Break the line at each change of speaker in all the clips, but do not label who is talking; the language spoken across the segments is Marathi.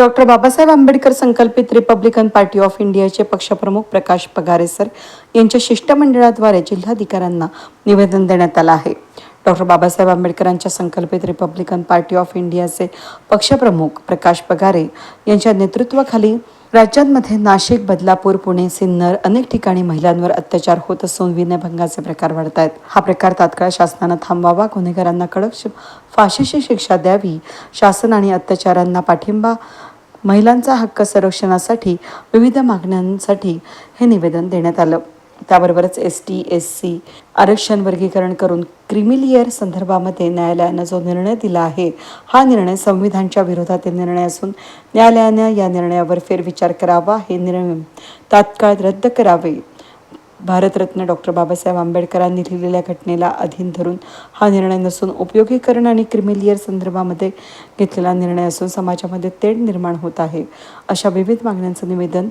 डॉक्टर बाबासाहेब आंबेडकर संकल्पित रिपब्लिकन पार्टी ऑफ इंडियाचे पक्षप्रमुख प्रकाश पगारे सर यांच्या शिष्टमंडळाद्वारे जिल्हाधिकाऱ्यांना निवेदन देण्यात आलं आहे. डॉक्टर बाबासाहेब आंबेडकरांच्या संकल्पित रिपब्लिकन पार्टी ऑफ इंडियाचे पक्षप्रमुख प्रकाश पगारे यांच्या नेतृत्वाखाली राज्यांमध्ये नाशिक बदलापूर पुणे सिन्नर अनेक ठिकाणी महिलांवर अत्याचार होत असून विनयभंगाचे प्रकार वाढत आहेत हा प्रकार तात्काळ शासनानं थांबवावा गुन्हेगारांना कडक फाशीची शिक्षा द्यावी शासन आणि अत्याचारांना पाठिंबा महिलांचा हक्क संरक्षणासाठी विविध मागण्यांसाठी हे निवेदन देण्यात आलं. त्याबरोबरच एस टी एस सी आरक्षण वर्गीकरण करून क्रिमिलियर संदर्भामध्ये न्यायालयानं जो निर्णय दिला आहे हा निर्णय संविधानच्या विरोधातील निर्णय असून न्यायालयानं या निर्णयावर फेरविचार करावा हे निर्णय तात्काळ रद्द करावे. भारतरत्न डॉक्टर बाबासाहेब आंबेडकरांनी लिहिलेल्या घटनेला अधीन धरून हा निर्णय नसून उपयोगीकरण आणि क्रिमिलियर संदर्भामध्ये घेतलेला निर्णय असून समाजामध्ये तेढ निर्माण होत आहे. अशा विविध मागण्यांचं निवेदन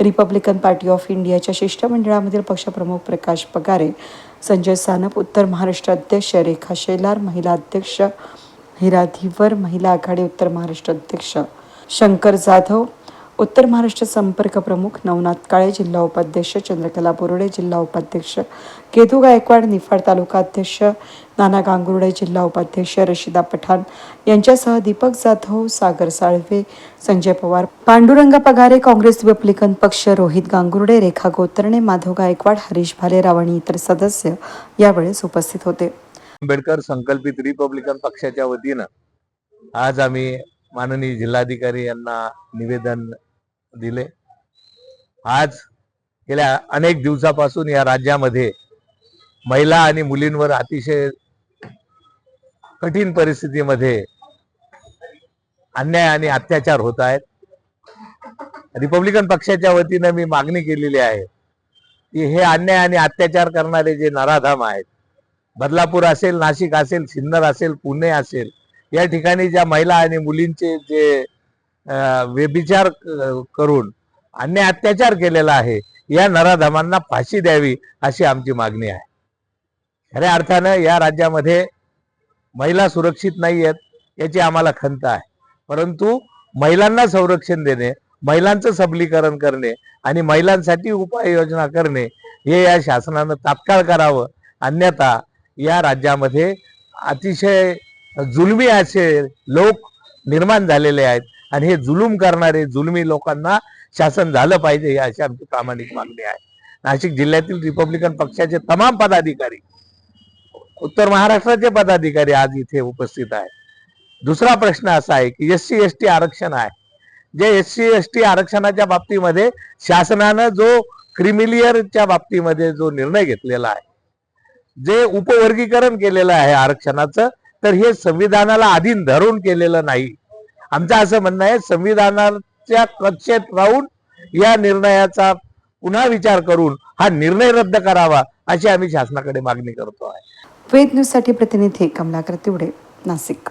रिपब्लिकन पार्टी ऑफ इंडियाच्या शिष्टमंडळामधील पक्षप्रमुख प्रकाश पगारे संजय सानप उत्तर महाराष्ट्र अध्यक्ष रेखा शेलार महिला अध्यक्ष हिराधीवर महिला आघाडी उत्तर महाराष्ट्र अध्यक्ष शंकर जाधव उत्तर महाराष्ट्र संपर्क प्रमुख नवनाथ काळे जिल्हा उपाध्यक्ष चंद्रकला बोर्डे जिल्हा उपाध्यक्ष केतू गायकवाड निफाड तालुका अध्यक्ष नाना गांगुर्डे जिल्हा उपाध्यक्ष रशिदा पठाण यांच्यासह दीपक जाधव सागर साळवे संजय पवार पांडुरंग पगारे काँग्रेस रिपब्लिकन पक्ष रोहित गांगुर्डे रेखा गोतरणे माधव गायकवाड हरीश भालेराव आणि इतर सदस्य यावेळेस उपस्थित होते.
आंबेडकर संकल्पित रिपब्लिकन पक्षाच्या वतीनं आज आम्ही माननीय जिल्हाधिकारी यांना निवेदन दिले. आज गेल्या अनेक दिवसापासून या राज्यामध्ये महिला आणि मुलींवर अतिशय कठीण परिस्थितीमध्ये अन्याय आणि अत्याचार होत आहेत. रिपब्लिकन पक्षाच्या वतीनं मी मागणी केलेली आहे की हे अन्याय आणि अत्याचार करणारे जे नराधाम आहेत बदलापूर असेल नाशिक असेल सिन्नर असेल पुणे असेल या ठिकाणी ज्या महिला आणि मुलींचे जे व्यभिचार करून अन्य अत्याचार केलेला आहे या नराधमांना फाशी द्यावी अशी आमची मागणी आहे. खऱ्या अर्थानं या राज्यामध्ये महिला सुरक्षित नाही आहेत याची आम्हाला खंत आहे. परंतु महिलांना संरक्षण देणे महिलांचं सबलीकरण करणे आणि महिलांसाठी उपाययोजना करणे हे या शासनानं तात्काळ करावं. अन्यथा या राज्यामध्ये अतिशय जुलमी असे लोक निर्माण झालेले आहेत. आणि हे जुलूम करणारे जुलमी लोकांना शासन झालं पाहिजे ही अशी आमची प्रामाणिक मागणी आहे. नाशिक जिल्ह्यातील रिपब्लिकन पक्षाचे तमाम पदाधिकारी उत्तर महाराष्ट्राचे पदाधिकारी आज इथे उपस्थित आहेत. दुसरा प्रश्न असा आहे की एस सी एस टी आरक्षण आहे. जे एस सी एस टी आरक्षणाच्या बाबतीमध्ये शासनानं जो क्रिमिलियरच्या बाबतीमध्ये जो निर्णय घेतलेला आहे जे उपवर्गीकरण केलेलं आहे आरक्षणाचं तर हे संविधानाला अधीन धरून केलेलं नाही. आमचं असं म्हणणं आहे संविधानाच्या कक्षेत राहून या निर्णयाचा पुन्हा विचार करून हा निर्णय रद्द करावा अशी आम्ही शासनाकडे मागणी करतो आहे.
वेद न्यूजसाठी प्रतिनिधी कमलाकर तिवडे नाशिक.